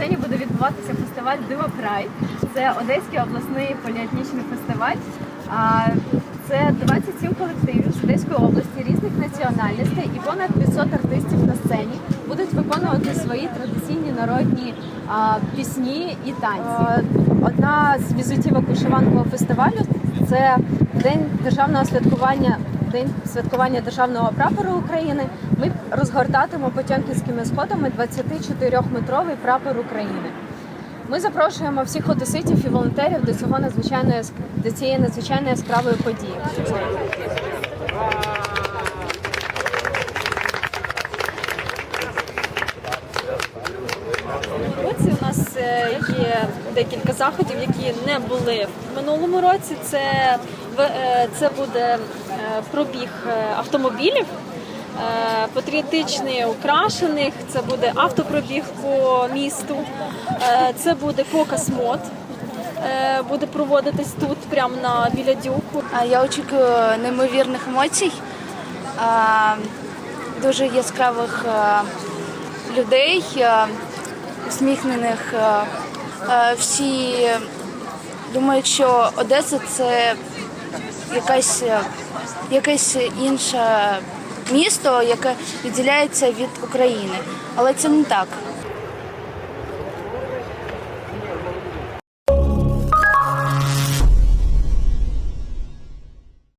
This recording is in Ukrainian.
сцені буде відбуватися фестиваль Диво Прайд. Це Одеський обласний поліетнічний фестиваль. Це 27 колективів з Одеської області різних національностей і понад 500 артистів на сцені будуть виконувати свої традиційні народні пісні і танці. Одна з візитівок вишиванкового фестивалю це день державного святкування. День святкування державного прапору України ми розгортатимо потьомкінськими сходами 24-метровий прапор України. Ми запрошуємо всіх одеситів і волонтерів до цього надзвичайної до цієї надзвичайно яскравої події. Є декілька заходів, які не були в минулому році. Це, е, це буде е, пробіг е, автомобілів. Патріотичний украшених, це буде автопробіг по місту, це буде показ мод, буде проводитись тут, прямо на біля дюку. Я очікую неймовірних емоцій, дуже яскравих людей, усміхнених. а, а, Всі думають, що Одеса це якась, е, якесь інше місто, яке відділяється від України. Але це не так.